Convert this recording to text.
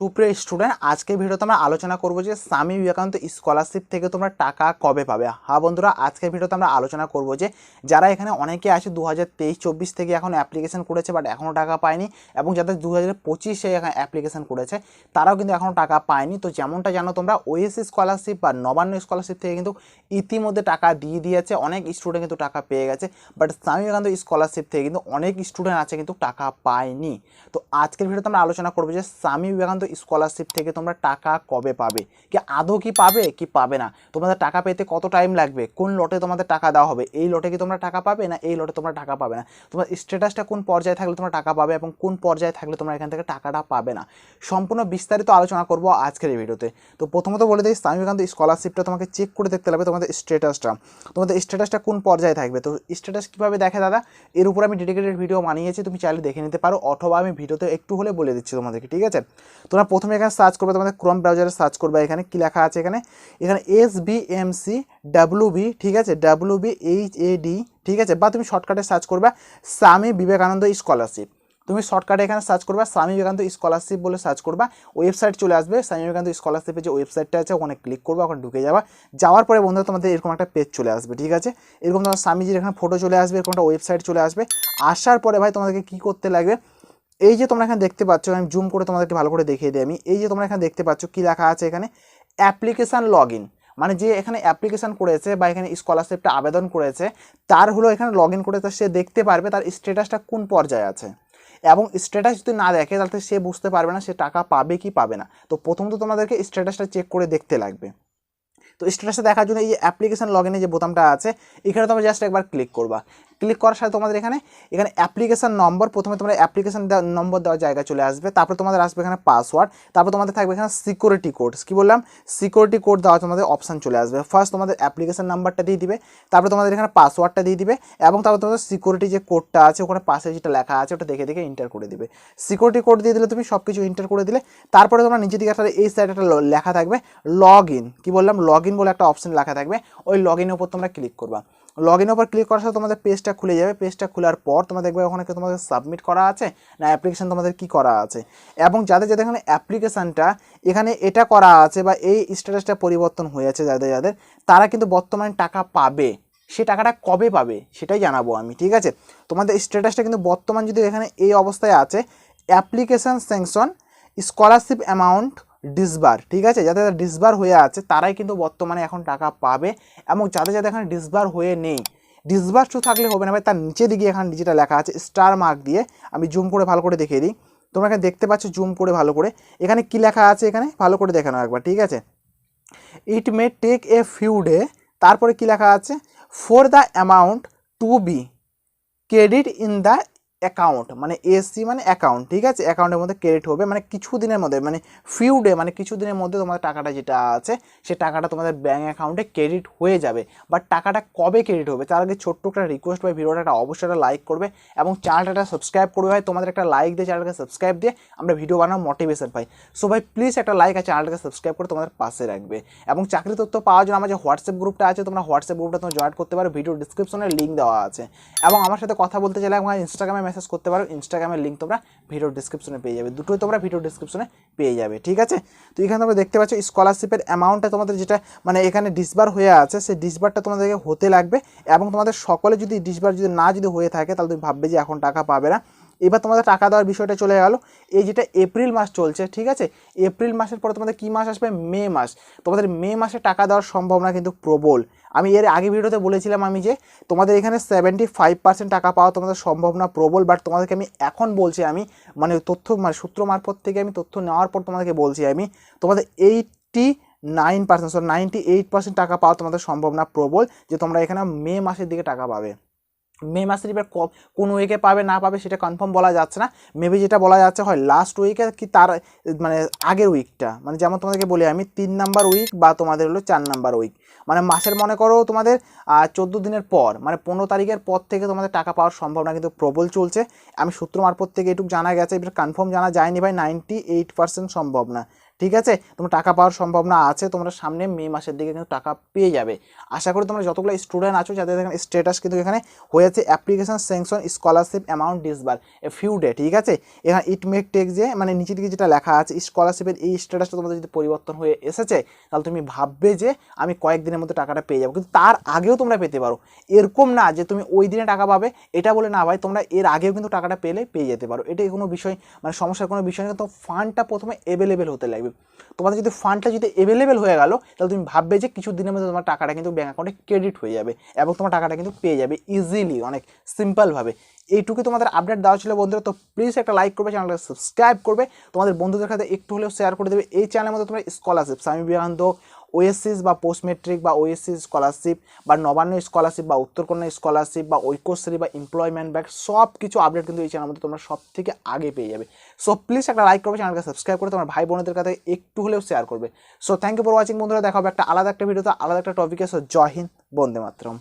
সুপ্রিয় স্টুডেন্ট আজকে ভিডিওতে আমরা আলোচনা করব যে স্বামী বিবেকানন্দ স্কলারশিপ থেকে তোমরা টাকা কবে পাবে। হ্যাঁ বন্ধুরা, আজকের ভিডিওতে আমরা আলোচনা করব যে যারা এখানে অনেকে আছে দু হাজার তেইশ থেকে এখন অ্যাপ্লিকেশন করেছে বাট এখনও টাকা পায়নি এবং যাদের দু হাজার পঁচিশে এখানে অ্যাপ্লিকেশন করেছে, তারাও কিন্তু এখনও টাকা পায়নি। তো যেমনটা জানো তোমরা ওএসসি স্কলারশিপ বা নবান্ন স্কলারশিপ থেকে কিন্তু ইতিমধ্যে টাকা দিয়ে দিয়েছে, অনেক স্টুডেন্ট কিন্তু টাকা পেয়ে গেছে বাট স্বামী বিবেকানন্দ স্কলারশিপ থেকে কিন্তু অনেক স্টুডেন্ট আছে কিন্তু টাকা পায়নি। তো আজকের ভিডিওতে আমরা আলোচনা করব যে স্বামী বিবেকানন্দ স্কলারশিপ থেকে তোমরা টাকা কবে পাবে? কি আদৌ কি পাবে কি পাবে না? তোমাদের টাকা পেতে কত টাইম লাগবে? কোন লটে তোমাদের টাকা দেওয়া হবে? এই লটে কি তোমরা টাকা পাবে না এই লটে তোমরা টাকা পাবে না? তোমার স্ট্যাটাসটা কোন পর্যায়ে থাকলে তোমরা টাকা পাবে এবং কোন পর্যায়ে থাকলে তোমরা এখান থেকে টাকাটা পাবে না? সম্পূর্ণ বিস্তারিত আলোচনা করব আজকের এই ভিডিওতে। তো প্রথমত বলে দিই, স্বামী বিবেকানন্দ স্কলারশিপটা তোমাকে চেক করে দেখতে লাগবে তোমাদের স্ট্যাটাসটা তোমাদের স্ট্যাটাসটা কোন পর্যায়ে থাকবে? তো স্ট্যাটাস কীভাবে দেখে দাদা? এর উপর আমি ডেডিকেটেড ভিডিও বানিয়েছি, তুমি চাইলে দেখে নিতে পারো, অথবা আমি ভিডিওতে একটু হলে বলে দিচ্ছি তোমাদেরকে, ঠিক আছে? তোমরা প্রথমে এখানে সার্চ করবে, তোমাদের ক্রোম ব্রাউজারে সার্চ করবে, এখানে কি লেখা আছে এখানে? এখানে S B M C W B ঠিক আছে? W B H A D ঠিক আছে? বা তুমি শর্টকাটে সার্চ করবে স্বামী বিবেকানন্দ স্কলারশিপ তুমি শর্টকাটে এখানে সার্চ করবা স্বামী বিবেকানন্দ স্কলারশিপ বলে সার্চ করবা। ওয়েবসাইট চলে আসবে, স্বামী বিবেকানন্দ স্কলারশিপের যে ওয়েবসাইটটা আছে, ওখানে ক্লিক করবা, ওখানে ঢুকে যাবা। যাওয়ার পরে বন্ধুরা তোমাদের এরকম একটা পেজ চলে আসবে, ঠিক আছে? এরকম তোমার স্বামীজির এখানে ফটো চলে আসবে, এরকম একটা ওয়েবসাইট চলে আসবে। আসার পরে ভাই তোমাদেরকে কী করতে লাগবে? এই যে তোমরা এখানে দেখতে পাচ্ছ, আমি জুম করে তোমাদেরকে ভালো করে দেখিয়ে দিই আমি, এই যে তোমরা এখানে দেখতে পাচ্ছ কী লেখা আছে এখানে? অ্যাপ্লিকেশান লগ ইন মানে যে এখানে অ্যাপ্লিকেশান করেছে বা এখানে স্কলারশিপটা আবেদন করেছে, তার হলো এখানে লগ ইন করেছে সে দেখতে পারবে তার স্ট্যাটাসটা কোন পর্যায়ে আছে। এবং স্ট্যাটাস যদি না দেখে, তাহলে সে বুঝতে পারবে না সে টাকা পাবে কি পাবে না। তো প্রথমত তোমাদেরকে স্ট্যাটাসটা চেক করে দেখতে লাগবে। তো স্ট্যাটাসটা দেখার জন্য এই যে অ্যাপ্লিকেশন লগ যে বোতামটা আছে, এখানে তোমরা জাস্ট একবার ক্লিক করবা। ক্লিক করার সাথে তোমাদের এখানে এখানে অ্যাপ্লিকেশান নম্বর প্রথমে তোমার অ্যাপ্লিকেশন নম্বর দেওয়ার জায়গা চলে আসবে। তারপর তোমাদের আসবে এখানে পাসওয়ার্ড তারপর তোমাদের থাকবে এখানে সিকিউরিটি কোড কী বললাম? সিকিউরিটি কোড দেওয়া তোমাদের অপশান চলে আসবে। ফার্স্ট তোমাদের অ্যাপ্লিকেশান নাম্বারটা দিয়ে দিবে, তারপর তোমাদের এখানে পাসওয়ার্ডটা দিয়ে দিবে, এবং তারপর তোমাদের সিকিউরিটি যে কোডটা আছে, ওখানে পাশে যেটা লেখা আছে, ওটা দেখে দেখে ইন্টার করে দিবে। সিকিউরিটি কোড দিয়ে দিলে তুমি সব কিছু ইন্টার করে দিলে, তারপরে তোমরা নিচে দিকে একটা এই সাইডে একটা লেখা থাকবে লগ ইন কী বললাম? লগ ইন বলে একটা অপশান লেখা থাকবে, ওই লগ ইনের উপর তোমরা ক্লিক করবা। লগ ইনের উপর ক্লিক করার সাথে তোমাদের পেজটা খুলে যাবে। পেজটা খোলার পর তোমরা দেখবে ওখানে তোমাদের সাবমিট করা আছে না অ্যাপ্লিকেশন তোমাদের কি করা আছে। এবং যাদের যাদের এখানে অ্যাপ্লিকেশানটা এখানে এটা করা আছে বা এই স্ট্যাটাসটা পরিবর্তন হয়েছে যাদের যাদের, তারা কিন্তু বর্তমানে টাকা পাবে। সে টাকাটা কবে পাবে সেটাই জানাব আমি, ঠিক আছে? তোমাদের স্ট্যাটাসটা কিন্তু বর্তমান যদি এখানে এই অবস্থায় আছে application sanction scholarship amount disburse ঠিক আছে? যাদের যাদের ডিসবার হয়ে আছে, তারাই কিন্তু বর্তমানে এখন টাকা পাবে এবং যাদের যাদের এখানে ডিসবার হয়ে নেই ডিসবার শুধু থাকলে হবে না ভাই, তার নিচে দিকে এখানে যেটা লেখা আছে স্টার মার্ক দিয়ে, আমি জুম করে ভালো করে দেখিয়ে দিই। তোমরা এখানে দেখতে পাচ্ছ জুম করে ভালো করে। এখানে কি লেখা আছে এখানে? ভালো করে দেখে নাও একবার, ঠিক আছে? It may take a few day তারপরে কি লেখা আছে? For the amount to be credit in the account মানে এসি মানে অ্যাকাউন্ট ঠিক আছে? অ্যাকাউন্টের মধ্যে ক্রেডিট হবে মানে কিছু দিনের মধ্যে মানে ফিউ ডে মানে কিছু দিনের মধ্যে তোমাদের টাকাটা যেটা আছে, সে টাকাটা তোমাদের ব্যাঙ্ক অ্যাকাউন্টে ক্রেডিট হয়ে যাবে। বাট টাকাটা কবে ক্রেডিট হবে? তার আগে ছোট্ট একটা রিকোয়েস্ট বা ভিডিওটা অবশ্যই একটা লাইক করবে এবং চ্যানেলটা সাবস্ক্রাইব করবে ভাই। তোমাদের একটা লাইক দিয়ে চ্যানেলকে সাবস্ক্রাইব দিয়ে আমরা ভিডিও বানানোর মোটিভেশন পাই। সো ভাই প্লিজ একটা লাইক আর চ্যানেলটাকে সাবস্ক্রাইব করে তোমাদের পাশে রাখবে। এবং চাকরি তথ্য পাওয়ার জন্য আমার যে হোয়াটসঅ্যাপ গ্রুপটা আছে, তোমরা হোয়াটসঅ্যাপ গ্রুপটা তোমরা জয়েন করতে পারো। ভিডিও ডিসক্রিপশনে লিঙ্ক দেওয়া আছে। এবং আমার সাথে কথা বলতে চাইলে আমার ইনস্টাগ্রামে মেসেজ করতে পারো ইনস্টাগ্রামের লিঙ্ক তোমরা ভিডিও ডিসক্রিপশনে পেয়ে যাবে। দুটোই তোমরা ভিডিও ডিসক্রিপশনে পেয়ে যাবে, ঠিক আছে? তো এখানে তোমরা দেখতে পাচ্ছ স্কলারশিপের অ্যামাউন্টটা তোমাদের যেটা মানে এখানে ডিসবার হয়ে আছে, সেই ডিসবারটা তোমাদেরকে হতে লাগবে এবং তোমাদের সকলে যদি ডিসবার যদি না যদি হয়ে থাকে, তাহলে তুমি ভাববে যে এখন টাকা পাবে না। এবার তোমাদের টাকা দেওয়ার বিষয়টা চলে গেল। এই যেটা এপ্রিল মাস চলছে, ঠিক আছে? এপ্রিল মাসের পরে তোমাদের কী মাস আসবে? মে মাস। তোমাদের মে মাসে টাকা দেওয়ার সম্ভাবনা কিন্তু প্রবল। আমি এর আগে ভিডিওতে বলেছিলাম আমি যে, তোমাদের এখানে সেভেন্টি ফাইভ পার্সেন্ট টাকা পাওয়া তোমাদের সম্ভাবনা প্রবল বাট তোমাদেরকে আমি এখন বলছি আমি মানে তথ্য মানে সূত্র মারফত থেকে আমি তথ্য নেওয়ার পর তোমাদেরকে বলছি আমি, তোমাদের eighty nine percent sorry ninety eight percent টাকা পাওয়া তোমাদের সম্ভাবনা প্রবল, যে তোমরা এখানে মে মাসের দিকে টাকা পাবে। মে মাসের এবার কোন উইকে পাবে, না পাবে সেটা কনফার্ম বলা যাচ্ছে না। মেবি যেটা বলা যাচ্ছে হয় লাস্ট উইকে কি তার মানে আগের উইকটা মানে যেমন তোমাদেরকে বলি আমি, তিন নাম্বার উইক বা তোমাদের হলো চার নাম্বার উইক মানে মাসের মনে করো তোমাদের চোদ্দ দিনের পর মানে পনেরো তারিখের পর থেকে তোমাদের টাকা পাওয়ার সম্ভাবনা কিন্তু প্রবল চলছে। আমি সূত্র মারফত থেকে এটুকু জানা গেছে, এবার কনফার্ম জানা যায়নি ভাই নাইনটি এইট পার্সেন্ট সম্ভব না ঠিক আছে? তোমার টাকা পাওয়ার সম্ভাবনা আছে, তোমরা সামনে মে মাসের দিকে কিন্তু টাকা পেয়ে যাবে। আশা করি তোমরা যতগুলো স্টুডেন্ট আছো, যাদের এখানে স্ট্যাটাস কিন্তু এখানে হয়েছে application sanction scholarship amount disburse a few day ঠিক আছে? এখানে ইট মেক টেক যে মানে নিচের দিকে যেটা লেখা আছে স্কলারশিপের এই স্ট্যাটাসটা তোমাদের যদি পরিবর্তন হয়ে এসেছে, তাহলে তুমি ভাববে যে, আমি কয়েকদিনের মধ্যে টাকাটা পেয়ে যাব। কিন্তু তার আগেও তোমরা পেতে পারো। এরকম না যে, তুমি ওই দিনে টাকা পাবে, এটা বলে না ভাই, তোমরা এর আগেও কিন্তু টাকাটা পেলে, পেয়ে যেতে পারো। এটাই কোনো বিষয় মানে সমস্যার কোনো বিষয় নেই তো ফান্ডটা প্রথমে অ্যাভেলেবেল হতে লাগবে। তোমাদের যদি ফান্ডটা যদি অ্যাভেলেবেল হয়ে গেল, তাহলে তুমি ভাববে যে কিছু দিনের মধ্যে তোমার টাকাটা কিন্তু ব্যাঙ্ক অ্যাকাউন্টে ক্রেডিট হয়ে যাবে এবং তোমার টাকাটা কিন্তু পেয়ে যাবে ইজিলি অনেক সিম্পলভাবে এইটুকু তোমাদের আপডেট দেওয়া ছিল বন্ধুরা, তো প্লিজ একটা লাইক করবে চ্যানেলটা সাবস্ক্রাইব করবে। তোমাদের বন্ধুদের সাথে একটু হলেও শেয়ার করে দেবে। এই চ্যানেলের মধ্যে তোমরা স্কলারশিপ স্বামী বিবেকানন্দ ওএসসিস বা পোস্ট মেট্রিক বা ওএসসি স্কলারশিপ বা নবান্ন স্কলারশিপ বা উত্তরকন্যা স্কলারশিপ বা ঐক্যশ্রী বা এমপ্লয়মেন্ট ব্যাক সব কিছু আপডেট কিন্তু এই চ্যানেলের মধ্যে তোমরা সব থেকে আগে পেয়ে যাবে। সো প্লিজ একটা লাইক করবে চ্যানেলকে সাবস্ক্রাইব করে তোমার ভাই বোনদের কাছে একটু হলেও শেয়ার করবে। So thank you for watching বন্ধুরা, দেখা হবে একটা আলাদা একটা ভিডিওতে আলাদা একটা টপিকে সো জয় হিন্দ, বন্দে মাতরম।